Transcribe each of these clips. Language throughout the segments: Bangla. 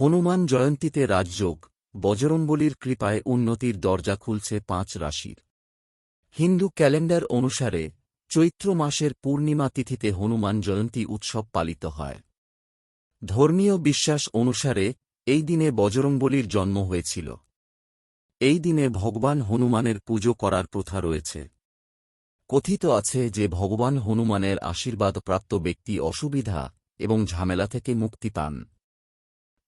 হনুমান জয়ন্তীতে রাজযোগ, বজরংবলীর কৃপায় উন্নতির দরজা খুলছে পাঁচ রাশির। হিন্দু ক্যালেন্ডার অনুসারে, চৈত্র মাসের পূর্ণিমা তিথিতে হনুমান জয়ন্তী উৎসব পালিত হয়। ধর্মীয় বিশ্বাস অনুসারে, এই দিনে বজরংবলীর জন্ম হয়েছিল। এই দিনে ভগবান হনুমানের পুজো করার প্রথা রয়েছে। কথিত আছে যে ভগবান হনুমানের আশীর্বাদপ্রাপ্ত ব্যক্তি অসুবিধা এবং ঝামেলা থেকে মুক্তি পান।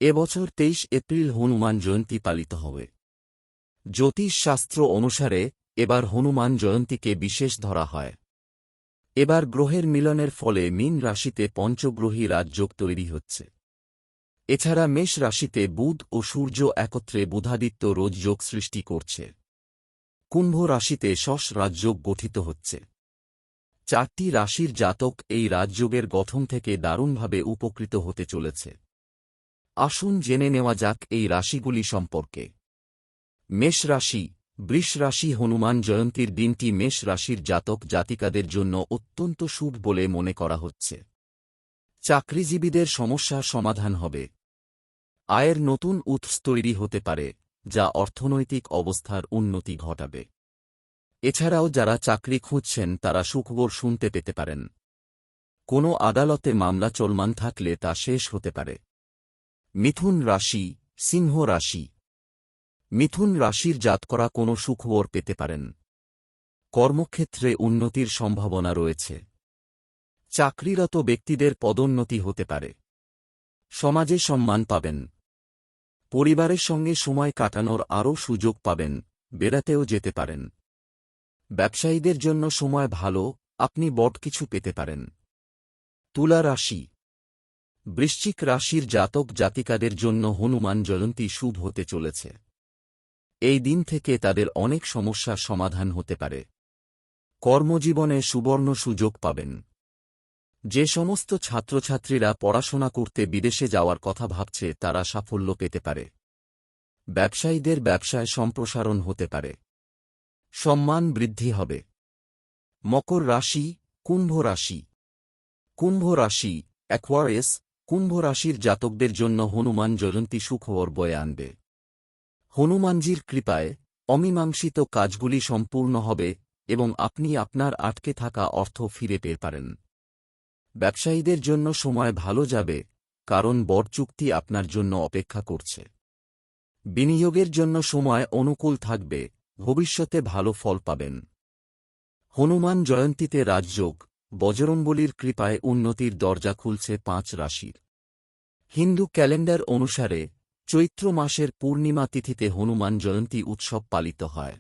এবছর তেইশ এপ্রিল হনুমান জয়ন্তী পালিত হবে। জ্যোতিষ শাস্ত্র অনুসারে এবার হনুমান জয়ন্তীকে বিশেষ ধরা হয়। এবার গ্রহের মিলনের ফলে মীন রাশিতে পঞ্চগ্রহী রাজযোগ তৈরি হচ্ছে। এছাড়া মেষ রাশিতে বুধ ও সূর্য একত্রে বুধাদিত্য রোজযোগ সৃষ্টি করছে। কুম্ভ রাশিতে শশ রাজযোগ গঠিত হচ্ছে। চারটি রাশির জাতক এই রাজযোগের গঠন থেকে দারুণভাবে উপকৃত হতে চলেছে। আসুন জেনে নেওয়া যাক এই রাশিগুলি সম্পর্কে। মেষ রাশি, বৃষ রাশি হনুমান জয়ন্তীর দিনটি মেষ রাশির জাতক জাতিকাদের জন্য অত্যন্ত শুভ বলে মনে করা হচ্ছে। চাকরিজীবীদের সমস্যা সমাধান হবে। আয়ের নতুন উৎস তৈরি হতে পারে, যা অর্থনৈতিক অবস্থার উন্নতি ঘটাবে। এছাড়াও যারা চাকরি খুঁজছেন, তারা সুখবর শুনতে পেতে পারেন। কোনো আদালতে মামলা চলমান থাকলে তা শেষ হতে পারে। মিথুন রাশি, সিংহ রাশি। মিথুন রাশির জাত করা কোনো সুখবর পেতে পারেন। কর্মক্ষেত্রে উন্নতির সম্ভাবনা রয়েছে। চাকরিরত ব্যক্তিদের পদোন্নতি হতে পারে। সমাজে সম্মান পাবেন। পরিবারের সঙ্গে সময় কাটানোর আরও সুযোগ পাবেন, বেড়াতেও যেতে পারেন। ব্যবসায়ীদের জন্য সময় ভালো, আপনি বট কিছু পেতে পারেন। তুলা রাশি বৃশ্চিক রাশির জাতক জাতিকাদের জন্য হনুমান জয়ন্তী শুভ হতে চলেছে। এই দিন থেকে তাদের অনেক সমস্যার সমাধান হতে পারে। কর্মজীবনে সুবর্ণ সুযোগ পাবেন। যে সমস্ত ছাত্রছাত্রীরা পড়াশোনা করতে বিদেশে যাওয়ার কথা ভাবছে, তারা সাফল্য পেতে পারে। ব্যবসায়ীদের ব্যবসায় সম্প্রসারণ হতে পারে। সম্মান বৃদ্ধি হবে। মকর রাশি, কুম্ভ রাশি। কুম্ভ রাশি অ্যাকোয়ারিয়াস কুম্ভ রাশির জাতকদের জন্য হনুমান জয়ন্তী সুখবর বয়ে আনবে। হনুমানজির কৃপায় অমীমাংসিত কাজগুলি সম্পূর্ণ হবে এবং আপনি আপনার আটকে থাকা অর্থ ফিরে পেয়ে পারেন। ব্যবসায়ীদের জন্য সময় ভালো যাবে, কারণ বড় চুক্তি আপনার জন্য অপেক্ষা করছে। বিনিয়োগের জন্য সময় অনুকূল থাকবে, ভবিষ্যতে ভালো ফল পাবেন। হনুমান জয়ন্তীতে রাজযোগ বজরংবলীর কৃপায় উন্নতির দরজা খুলছে পাঁচ রাশির। হিন্দু ক্যালেন্ডার অনুসারে চৈত্র মাসের পূর্ণিমা তিথিতে হনুমান জয়ন্তী উৎসব পালিত হয়।